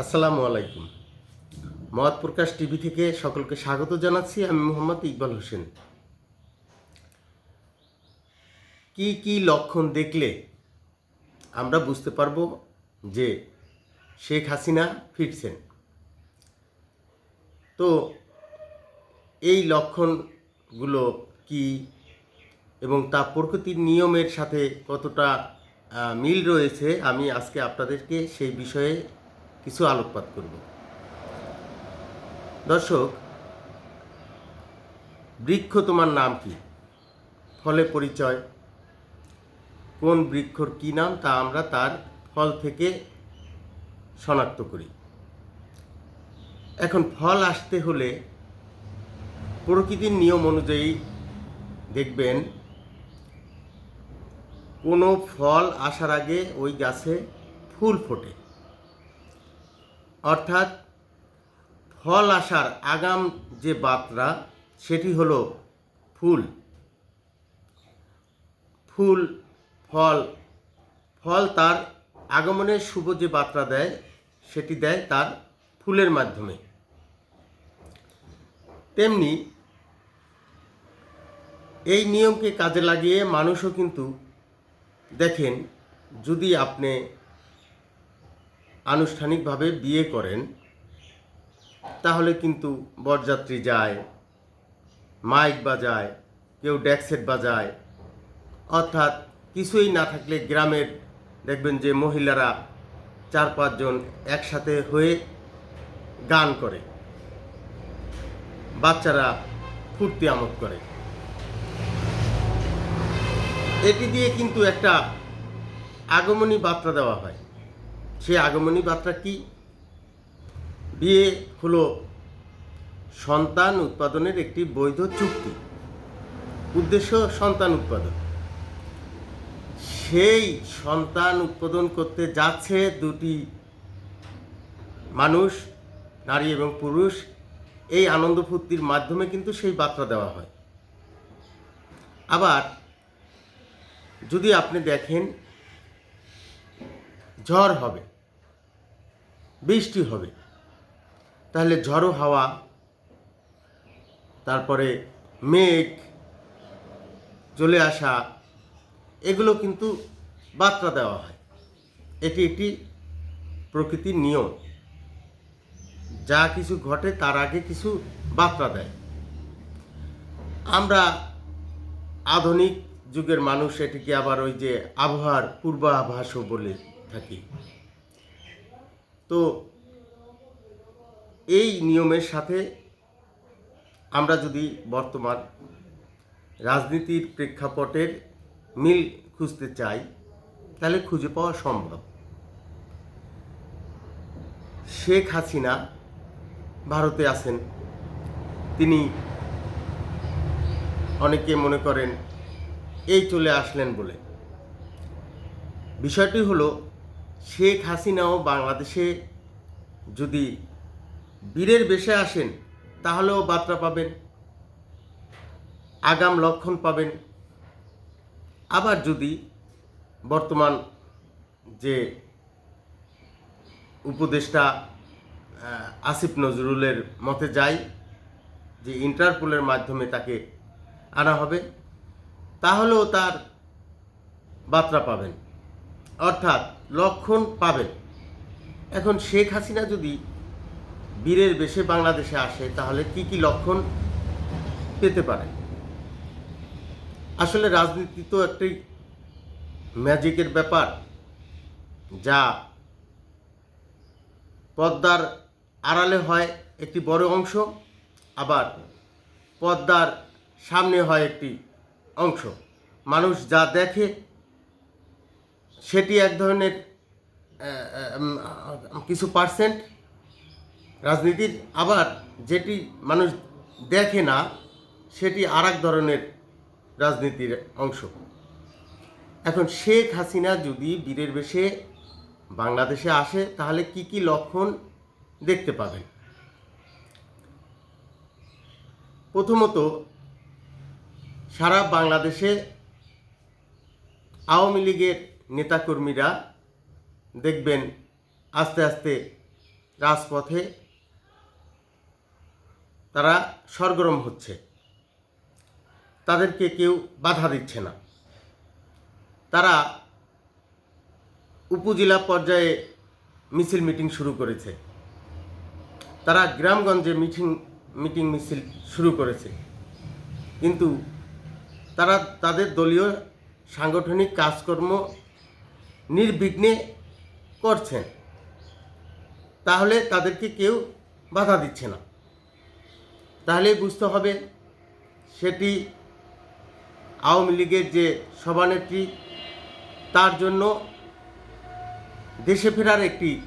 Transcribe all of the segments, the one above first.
আসসালামু আলাইকুম। মত প্রকাশ টিভি থেকে সকলকে স্বাগত জানাচ্ছি, আমি মোহাম্মদ ইকবাল হোসেন। কি কি লক্ষণ দেখলে আমরা বুঝতে পারব যে শেখ হাসিনা ফিরছেন? তো এই লক্ষণগুলো কি এবং তা প্রকৃতির নিয়মের সাথে কতটা মিল রয়েছে আমি আজকে আপনাদেরকে সেই বিষয়ে কিছু আলোকপাত করব। দর্শক, বৃক্ষ তোমার নাম কি? ফলে পরিচয়। কোন বৃক্ষর কি নাম তা আমরা তার ফল থেকে শনাক্ত করি। এখন ফল আসতে হলে প্রকৃতির নিয়ম অনুযায়ী দেখবেন, কোনো ফল আসার আগে ওই গাছে ফুল ফোটে। অর্থাৎ ফল আসার আগাম যে বার্তা সেটি হলো ফুল। ফুল, ফল ফল তার আগমনের শুভ যে বার্তা দেয়, সেটি দেয় তার ফুলের মাধ্যমে। তেমনি এই নিয়মকে কাজে লাগিয়ে মানুষও কিন্তু দেখেন, যদি আপনি আনুষ্ঠানিকভাবে বিয়ে করেন, তাহলে কিন্তু বরযাত্রী যায়, মাইক বাজায়, কেউ ড্যাক্সেট বাজায়। অর্থাৎ কিছুই না থাকলে গ্রামের দেখবেন যে মহিলারা চার পাঁচজন একসাথে হয়ে গান করে। বাচ্চারা ফুর্তি আমোদ করে। এটি দিয়ে কিন্তু একটা আগমনী বার্তা দেওয়া হয়। সেই আগমনী বার্তা কি? বিয়ে হলো সন্তান উৎপাদনের একটি বৈধ চুক্তি। উদ্দেশ্য সন্তান উৎপাদন। সেই সন্তান উৎপাদন করতে যাচ্ছে দুটি মানুষ, নারী এবং পুরুষ। এই আনন্দ ফুর্তির মাধ্যমে কিন্তু সেই বার্তা দেওয়া হয়। আবার যদি আপনি দেখেন, ঝড় হবে। বৃষ্টি হবে। তাহলে ঝড়ো হাওয়া, তারপরে মেঘ, চলে আসা, এগুলো কিন্তু বার্তা দেওয়া হয়। এটি একটি প্রকৃতির নিয়ম। যা কিছু ঘটে তার আগে কিছু বার্তা দেয়। আমরা আধুনিক যুগের মানুষ, এটিকে আবার ওই যে আবহাওয়ার পূর্বাভাসও বলে থাকি। তো এই নিয়মের সাথে আমরা যদি বর্তমান রাজনীতির প্রেক্ষাপটের মিল খুঁজতে চাই, তাহলে খুঁজে পাওয়া সম্ভব। শেখ হাসিনা ভারতে আছেন। তিনি অনেকে মনে করেন, এই চলে আসলেন বলে। বিষয়টি হলো শেখ হাসিনাও বাংলাদেশে যদি বীরের বেশে আসেন, তাহলেও বার্তা পাবেন, আগাম লক্ষণ পাবেন। আবার যদি বর্তমান যে উপদেষ্টা আসিফ নজরুলের মতে যাই, যে ইন্টারপোলের মাধ্যমে তাকে আনা হবে, তাহলেও তার বার্তা পাবেন। অর্থাৎ লক্ষণ পাবেন। এখন শেখ হাসিনা যদি বীরের বেশে বাংলাদেশে আসে, তাহলে কি কি লক্ষণ পেতে পারে? আসলে রাজনীতি তো একটি ম্যাজিকের ব্যাপার, যা পদ্মার আড়ালে হয় একটি বড় অংশ, আবার পদ্মার সামনে হয় একটি অংশ। মানুষ যা দেখে সেটি এক ধরনের কিছু পার্সেন্ট রাজনীতির। আবার যেটি মানুষ দেখে না, সেটি আর ধরনের রাজনীতির অংশ। এখন শেখ হাসিনা যদি বীরের বেশে বাংলাদেশে আসে, তাহলে কি কি লক্ষণ দেখতে পাবেন? প্রথমত, সারা বাংলাদেশে আওয়ামী লীগের নেতাকর্মীরা দেখবেন আস্তে আস্তে রাজপথে তারা সরগরম হচ্ছে। তাদেরকে কেউ বাধা দিচ্ছে না। তারা উপজেলা পর্যায়ে মিছিল মিটিং শুরু করেছে। তারা গ্রামগঞ্জে মিটিং মিটিং মিছিল শুরু করেছে। কিন্তু তারা, তাদের দলীয় সাংগঠনিক কাজকর্ম নির্বিঘ্নে করছেন। তাহলে তাদেরকে কেউ বাধা দিচ্ছে না। তাহলে বুঝতে হবে সেটি আওয়ামী লীগের যে সভানেত্রী, তার জন্য দেশে ফেরার একটি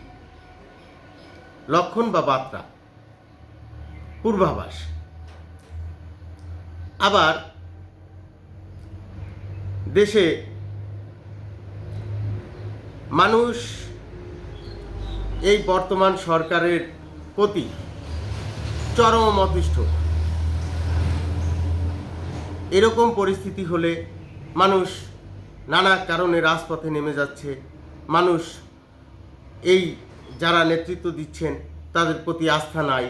লক্ষণ বা বার্তা, পূর্বাভাস। আবার দেশে মানুষ এই বর্তমান সরকারের প্রতি চরম অতিষ্ঠ। এরকম পরিস্থিতি হলে মানুষ নানা কারণে রাজপথে নেমে যাচ্ছে। মানুষ এই যারা নেতৃত্ব দিচ্ছেন, তাদের প্রতি আস্থা নাই।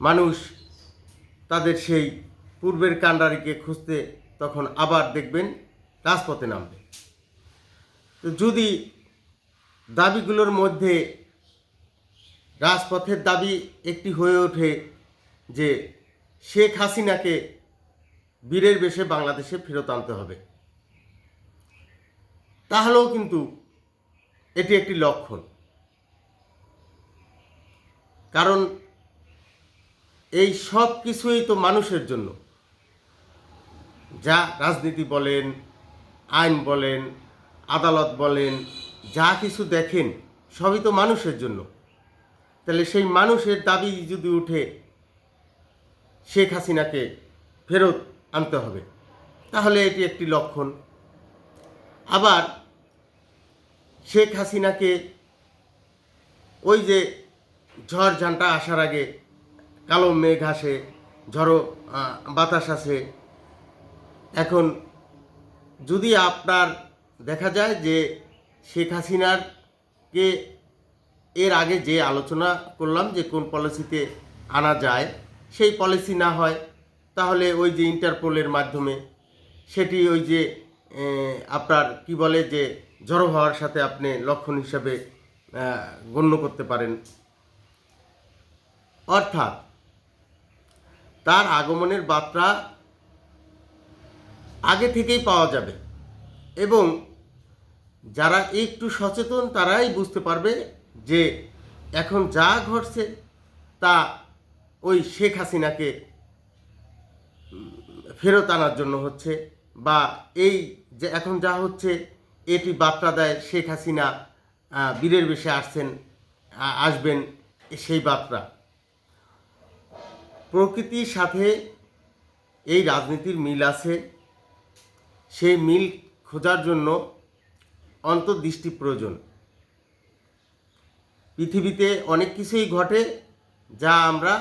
মানুষ তাদের সেই পূর্বের কাণ্ডারিকে খুঁজতে তখন আবার দেখবেন রাজপথে নামবে। যদি দাবিগুলোর মধ্যে রাজপথের দাবি একটি হয়ে ওঠে যে শেখ হাসিনাকে বীরের বেশে বাংলাদেশে ফেরত আনতে হবে, তাহলেও কিন্তু এটি একটি লক্ষণ। কারণ এই সব কিছুই তো মানুষের জন্য। যা রাজনীতি বলেন, আইন বলেন আদালত বলেন, যা কিছু দেখেন, সবই তো মানুষের জন্য। তাহলে সেই মানুষের দাবি যদি উঠে, শেখ হাসিনাকে ফেরত আনতে হবে। তাহলে এটি একটি লক্ষণ। আবার শেখ হাসিনাকে ওই যে ঝড় ঝান্টা আসার আগে কালো মেঘ আসে, ঝড়ো বাতাস আসে। এখন যদি আপনার দেখা যায় যে শেখ হাসিনার কে এর আগে যে আলোচনা করলাম যে কোন পলিসিতে আনা যায়, সেই পলিসি না হয়, তাহলে ওই যে ইন্টারপোলের মাধ্যমে সেটি ওই যে আপনার কি বলে যে জড়ো হওয়ার সাথে আপনি লক্ষণ হিসাবে গণ্য করতে পারেন। অর্থাৎ তার আগমনের বার্তা আগে থেকেই পাওয়া যাবে এবং যারা একটু সচেতন তারাই বুঝতে পারবে যে এখন যা ঘটছে তা ওই শেখ হাসিনাকে ফেরত আনার জন্য হচ্ছে বা এই যে এখন যা হচ্ছে এটি বার্তা দেয় শেখ হাসিনা বীরের বেশে আসছেন আসবেন সেই বার্তা। প্রকৃতির সাথে এই রাজনীতির মিল আছে। সেই মিল খোঁজার জন্য অন্তর্দৃষ্টি প্রয়োজন। পৃথিবীতে অনেক কিছুই ঘটে যা আমরা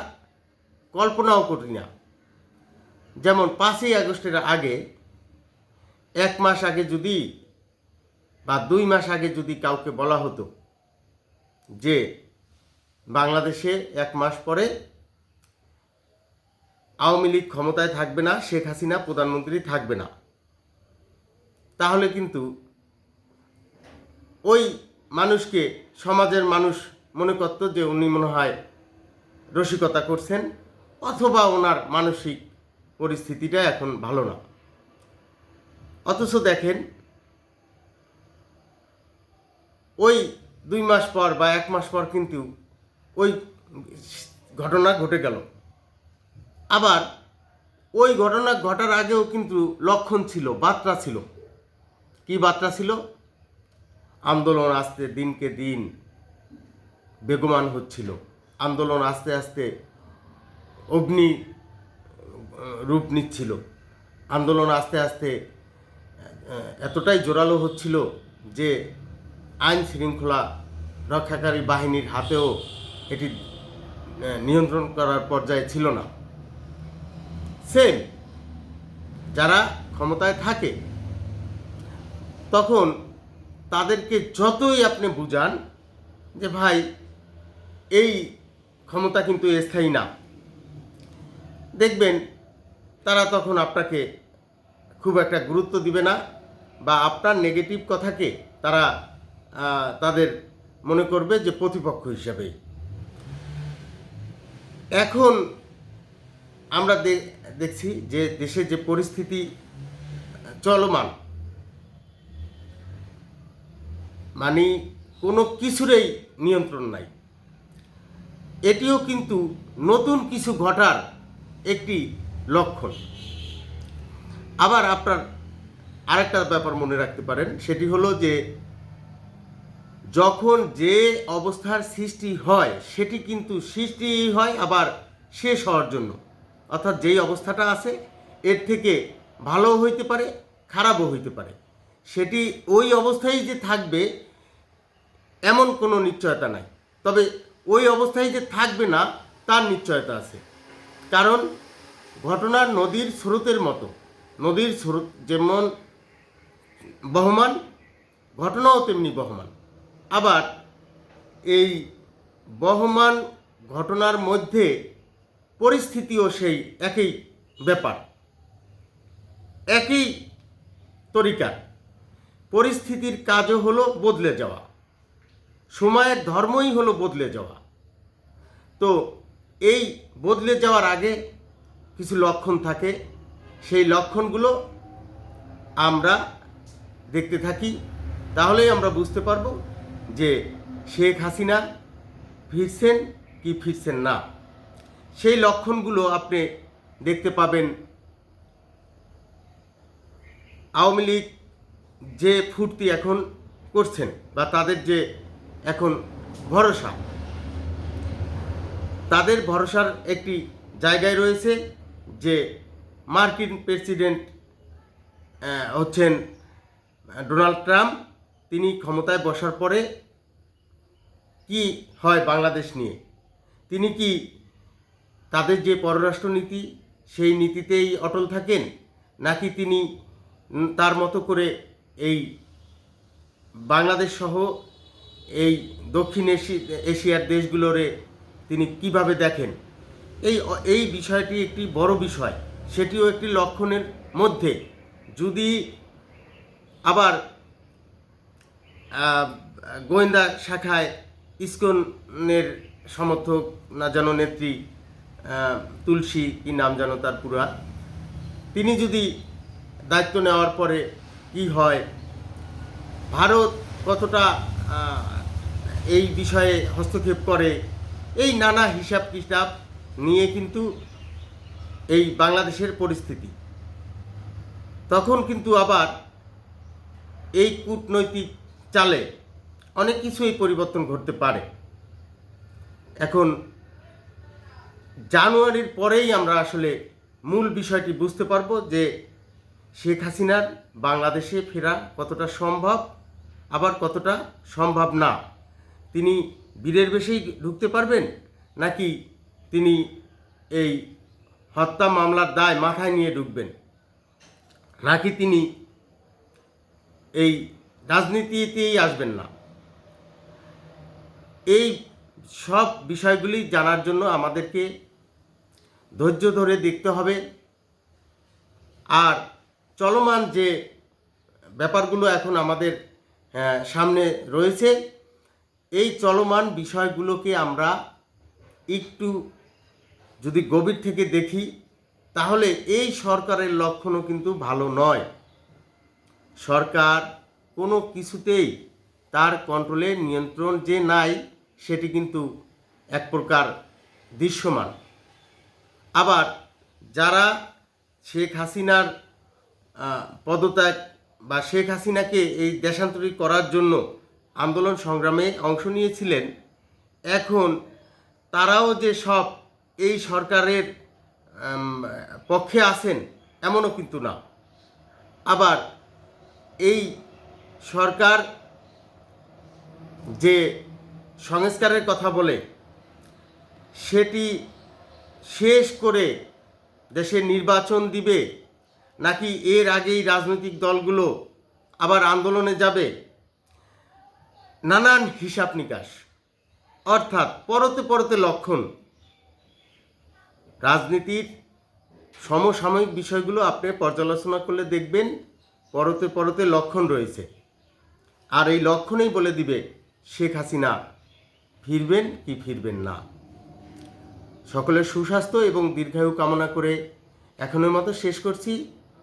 কল্পনাও করি না। যেমন পাঁচই আগস্টের আগে, এক মাস আগে যদি বা দুই মাস আগে যদি কাউকে বলা হতো যে বাংলাদেশে এক মাস পরে আওয়ামী লীগ ক্ষমতায় থাকবে না, শেখ হাসিনা প্রধানমন্ত্রী থাকবে না, তাহলে কিন্তু ওই মানুষকে সমাজের মানুষ মনে করত যে উনি মনে হয় রসিকতা করছেন, অথবা ওনার মানসিক পরিস্থিতিটা এখন ভালো না। অথচ দেখেন, ওই দুই মাস পর বা এক মাস পর কিন্তু ওই ঘটনা ঘটে গেল। আবার ওই ঘটনা ঘটার আগেও কিন্তু লক্ষণ ছিল, বার্তা ছিল। কি বার্তা ছিল? আন্দোলন আস্তে দিনকে দিন বেগমান হচ্ছিল। আন্দোলন আস্তে আস্তে অগ্নি রূপ নিচ্ছিল। আন্দোলন আস্তে আস্তে এতটাই জোরালো হচ্ছিল যে আইন শৃঙ্খলা রক্ষাকারী বাহিনীর হাতেও এটি নিয়ন্ত্রণ করার পর্যায়ে ছিল না। সেম যারা ক্ষমতায় থাকে, তখন তাদেরকে যতই আপনি বুঝান যে ভাই, এই ক্ষমতা কিন্তু স্থায়ী না। দেখবেন তারা তখন আপনাকে খুব একটা গুরুত্ব দিবে না বা আপনার নেগেটিভ কথাকে তারা তাদের মনে করবে যে প্রতিপক্ষ হিসাবে। এখন আমরা দেখছি যে দেশে যে পরিস্থিতি চলমান মানে কোনো কিছুরই নিয়ন্ত্রণ নাই। এটিও কিন্তু নতুন কিছু ঘটার একটি লক্ষণ। আবার আপনার আরেকটা ব্যাপার মনে রাখতে পারেন, সেটি হলো যে যখন যে অবস্থার সৃষ্টি হয়, সেটি কিন্তু সৃষ্টি হয় আবার শেষ হওয়ার জন্য। অর্থাৎ যেই অবস্থাটা আছে, এর থেকে ভালোও হইতে পারে, খারাপও হইতে পারে। সেটি ওই অবস্থায় যে থাকবে, এমন কোনো নিশ্চয়তা নাই। তবে ওই অবস্থায় যে থাকবে না, তার নিশ্চয়তা আছে। কারণ ঘটনার নদীর স্রোতের মতো। নদীর স্রোত যেমন বহমান, ঘটনাও তেমনি বহমান। আবার এই বহমান ঘটনার মধ্যে পরিস্থিতিও সেই একই ব্যাপার। একই তরিকার পরিস্থিতির কাজও হলো বদলে যাওয়া। সময়ের ধর্মই হলো বদলে যাওয়া। তো এই বদলে যাওয়ার আগে কিছু লক্ষণ থাকে। সেই লক্ষণগুলো আমরা দেখতে থাকি। তাহলেই আমরা বুঝতে পারব যে শেখ হাসিনা ফিরছেন কি ফিরছেন না। সেই লক্ষণগুলো আপনি দেখতে পাবেন আওয়ামী লীগ যে ফুর্তি এখন করছেন বা তাদের যে এখন ভরসা, তাদের ভরসার একটি জায়গায় রয়েছে যে মার্কিন প্রেসিডেন্ট হচ্ছেন ডোনাল্ড ট্রাম্প। তিনি ক্ষমতায় বসার পরে কি হয় বাংলাদেশ নিয়ে? তিনি কি তাদের যে পররাষ্ট্রনীতি, সেই নীতিতেই অটল থাকেন? নাকি তিনি তার মতো করে এই বাংলাদেশ সহ এই দক্ষিণ এশি- এশিয়ার দেশগুলোরে তিনি কীভাবে দেখেন? এই এই বিষয়টি একটি বড় বিষয়। সেটিও একটি লক্ষণের মধ্যে। যদি আবার গোয়েন্দা শাখায় ইস্কনের সমর্থক না যেন নেত্রী তুলসী, কি নাম যেন তার পুরা, তিনি যদি দায়িত্ব নেওয়ার পরে কি হয়? ভারত কতটা এই বিষয়ে হস্তক্ষেপ করে? এই নানা হিসাব কিতাব নিয়ে কিন্তু এই বাংলাদেশের পরিস্থিতি। তখন কিন্তু আবার এই কূটনৈতিক চালে অনেক কিছুই পরিবর্তন ঘটতে পারে। এখন জানুয়ারির পরেই আমরা আসলে মূল বিষয়টি বুঝতে পারব যে শেখ হাসিনার বাংলাদেশে ফেরা কতটা সম্ভব, আবার কতটা সম্ভব না? তিনি বীরের বেশেই ঢুকতে পারবেন, নাকি তিনি এই হত্যা মামলার দায় মাথায় নিয়ে ঢুকবেন? নাকি তিনি এই রাজনীতিতেই আসবেন না? এই সব বিষয়গুলি জানার জন্য আমাদেরকে ধৈর্য ধরে দেখতে হবে। আর চলমান যে ব্যাপারগুলো এখন আমাদের সামনে রয়েছে, এই চলমান বিষয়গুলোকে আমরা একটু যদি গভীর থেকে দেখি, তাহলে এই সরকারের লক্ষণও কিন্তু ভালো নয়। সরকার কোনো কিছুতেই তার কন্ট্রোলে নিয়ন্ত্রণ যে নাই, সেটি কিন্তু এক প্রকার দৃশ্যমান। আবার যারা শেখ হাসিনার পদত্যাগ বা শেখ হাসিনাকে এই দেশান্তরিত করার জন্য আন্দোলন সংগ্রামে অংশ নিয়েছিলেন। এখন তারাও যে সব এই সরকারের পক্ষে আছেন, এমনও কিন্তু না। আবার এই সরকার যে সংস্কারের কথা বলে, সেটি শেষ করে দেশে নির্বাচন দিবে নাকি এর আগেই রাজনৈতিক দলগুলো আবার আন্দোলনে যাবে? নানান হিসাব নিকাশ। অর্থাৎ পরতে পরতে লক্ষণ। রাজনীতির সমসাময়িক বিষয়গুলো আপনি পর্যালোচনা করলে দেখবেন পরতে পরতে লক্ষণ রয়েছে। আর এই লক্ষণেই বলে দিবে শেখ হাসিনা, ফিরবেন কি ফিরবেন না। সকলের সুস্বাস্থ্য এবং দীর্ঘায়ু কামনা করে এখনের মতো শেষ করছি।